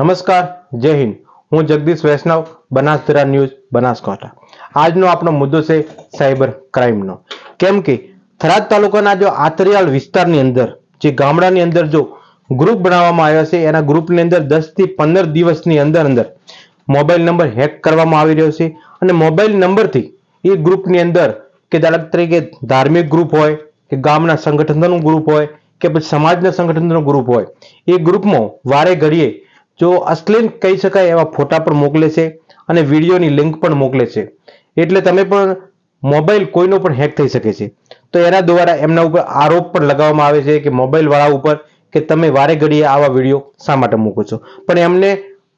નમસ્કાર, જય હિન્દ. હું જગદીશ વૈષ્ણવ બનાસધરા ન્યૂઝ, બનાસકાંઠા. આજનો આપણો મુદ્દો છે સાયબર ક્રાઇમનો. કેમ કે થરાદ તાલુકાના જો આતરિયાળ વિસ્તારની અંદર, જે ગામડાની અંદર જો ગ્રુપ બનાવવામાં આવ્યા છે, એના ગ્રુપની અંદર દસથી પંદર દિવસની અંદર અંદર મોબાઈલ નંબર હેક કરવામાં આવી રહ્યો છે અને મોબાઈલ નંબરથી એ ગ્રુપની અંદર કે દાખલા તરીકે ધાર્મિક ગ્રુપ હોય, કે ગામના સંગઠનનું ગ્રુપ હોય, કે પછી સમાજના સંગઠનનો ગ્રુપ હોય, એ ગ્રુપમાં વારે ઘડીએ જો અશ્લીલ કહી શકાય એવા ફોટા પણ મોકલે છે અને વિડીયોની લિંક પણ મોકલે છે. એટલે તમે પણ મોબાઈલ કોઈનો પણ હેક થઈ શકે છે. તો એના દ્વારા એમના ઉપર આરોપ પણ લગાવવામાં આવે છે કે મોબાઈલવાળા ઉપર કે તમે વારે ઘડીએ આવા વીડિયો શા માટે મૂકો છો? પણ એમને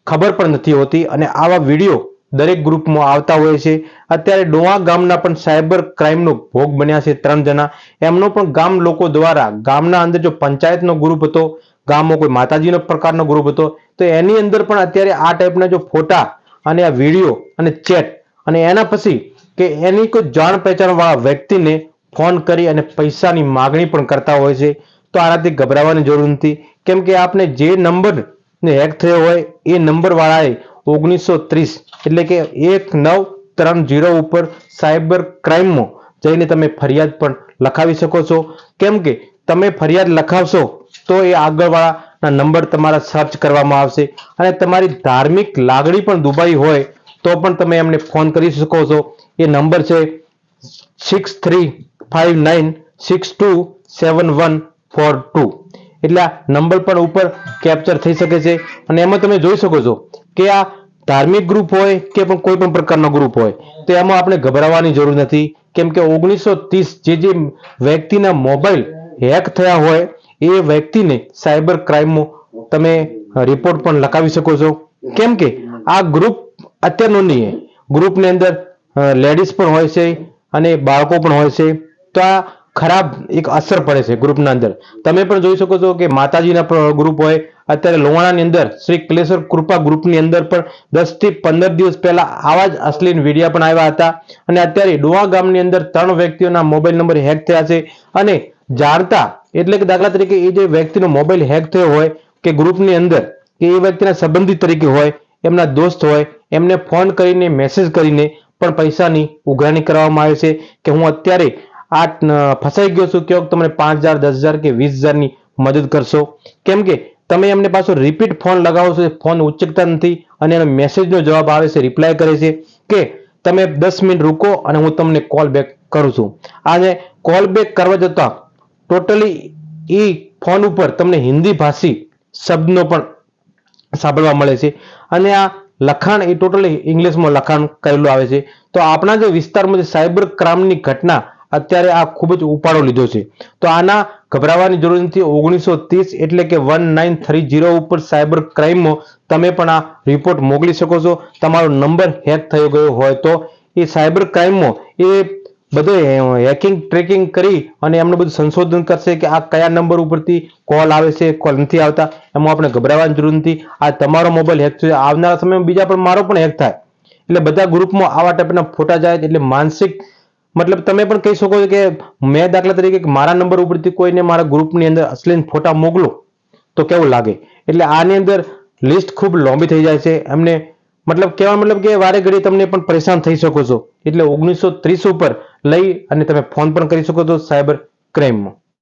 ખબર પણ નથી હોતી અને આવા વીડિયો દરેક ગ્રુપમાં આવતા હોય છે. અત્યારે ડોવા ગામના પણ સાયબર ક્રાઇમનો ભોગ બન્યા છે ત્રણ જણા. એમનો પણ ગામ લોકો દ્વારા ગામના અંદર જો પંચાયતનો ગ્રુપ હતો ગામમાં કોઈ માતાજીનો પ્રકારનો ગ્રુપ હતો. તો એની અંદર પણ અત્યારે આ ટાઈપના જો ફોટા અને આ વીડિયો અને ચેટ અને એના પછી કે એની કોઈ જાણ પહેચાણવાળા વ્યક્તિને ફોન કરી અને પૈસાની માગણી પણ કરતા હોય છે. તો આનાથી ગભરાવાની જરૂર નથી. કેમ કે આપને જે નંબર ને હેક થયો હોય એ નંબર વાળાએ ઓગણીસો ત્રીસ એટલે કે એક નવ ત્રણ જીરો ઉપર સાયબર ક્રાઇમમાં જઈને તમે ફરિયાદ પણ લખાવી શકો છો. કેમ કે તમે ફરિયાદ લખાવશો તો એ આગળવાળાના નંબર તમારા સર્ચ કરવામાં આવશે. અને તમારી ધાર્મિક લાગણી પણ દુભાઈ હોય, તો પણ તમે એમને ફોન કરી શકો છો. એ નંબર છે six three five nine six two seven one four two એટલે આ નંબર પણ ઉપર કેપ્ચર થઈ શકે છે. અને એમાં તમે જોઈ શકો છો કે આ ધાર્મિક ગ્રુપ હોય કે પણ કોઈ પણ પ્રકારનો ગ્રુપ હોય, તો એમાં આપણે ગભરાવાની જરૂર નથી. કેમ કે ઓગણીસો ત્રીસ જે જે વ્યક્તિના મોબાઈલ હેક થયા હોય એ વ્યક્તિને સાયબર ક્રાઇમમાં તમે રિપોર્ટ પણ લખાવી શકો છો. કેમ કે આ ગ્રુપ અત્યારનું ગ્રુપની અંદર લેડીઝ પણ હોય છે અને બાળકો પણ હોય છે. તો આ ખરાબ એક અસર પડે છે ગ્રુપના અંદર. તમે પણ જોઈ શકો છો કે માતાજીના ગ્રુપ હોય. અત્યારે લોહાણાની અંદર, શ્રી કલેશ્વર કૃપા ગ્રુપની અંદર પણ દસથી પંદર દિવસ પહેલા આવા જ અશ્લીન વિડીયા પણ આવ્યા હતા. અને અત્યારે ડોવા ગામની અંદર ત્રણ વ્યક્તિઓના મોબાઈલ નંબર હેક થયા છે. અને જાણતા એટલે કે દાખલા તરીકે એ જે વ્યક્તિનો મોબાઈલ હેક થયો હોય કે ગ્રુપની અંદર, કે એ વ્યક્તિના સંબંધિત તરીકે હોય, એમના દોસ્ત હોય, એમને ફોન કરીને મેસેજ કરીને પણ પૈસાની ઉઘરાણી કરવામાં આવે છે કે હું અત્યારે આ ફસાઈ ગયો છું કે તમને પાંચ હજાર, દસ હજાર કે વીસ હજારની મદદ કરશો. કેમ કે તમે એમને પાછો રિપીટ ફોન લગાવો છો ફોન ઉચકતા નથી અને એનો મેસેજનો જવાબ આવે છે રિપ્લાય કરે છે કે તમે દસ મિનિટ રૂકો અને હું તમને કોલ બેક કરું છું. આજે કોલ બેક કરવા જતા ટોટલી એ ફોન ઉપર તમને હિન્દી ભાષી શબ્દનો પણ સાંભળવા મળે છે. અને આ લખાણ, એ ટોટલી ઇંગ્લિશમાં લખાણ કરેલું આવે છે. તો આપણા જે વિસ્તારમાં જે સાયબર ક્રાઇમની ઘટના અત્યારે આ ખૂબ જ ઉપાડો લીધો છે. તો આના ગભરાવાની જરૂર નથી. ઓગણીસો ત્રીસ એટલે કે વન નાઇન થ્રી જીરો ઉપર સાયબર ક્રાઇમમાં તમે પણ આ રિપોર્ટ મોકલી શકો છો. તમારો નંબર હેક થયો ગયો હોય તો એ સાયબર ક્રાઇમમાં એ બધું હેકિંગ ટ્રેકિંગ કરી અને એમનું બધું સંશોધન કરશે કે આ કયા નંબર ઉપરથી કોલ આવે છે કોલ નથી આવતા, એમાં આપણે ગભરાવાની જરૂર નથી. આ તમારો મોબાઈલ હેક થયો આવનારા સમયમાં બીજા પણ, મારો પણ હેક થાય. એટલે બધા ગ્રુપમાં આવા ટાઈપના ફોટા જાય એટલે માનસિક, મતલબ તમે પણ કહી શકો છો કે મેં દાખલા તરીકે મારા નંબર ઉપરથી કોઈને મારા ગ્રુપની અંદર અશ્લીલ ફોટા મોકલો, તો કેવું લાગે? એટલે આની અંદર લિસ્ટ ખૂબ લાંબી થઈ જાય છે. એમને, મતલબ કહેવા મતલબ કે વારે ઘડી તમને પણ પરેશાન થઈ શકો છો. એટલે ઓગણીસો ત્રીસ ઉપર લઈ અને તમે ફોન પણ કરી શકો છો સાયબર ક્રાઇમમાં.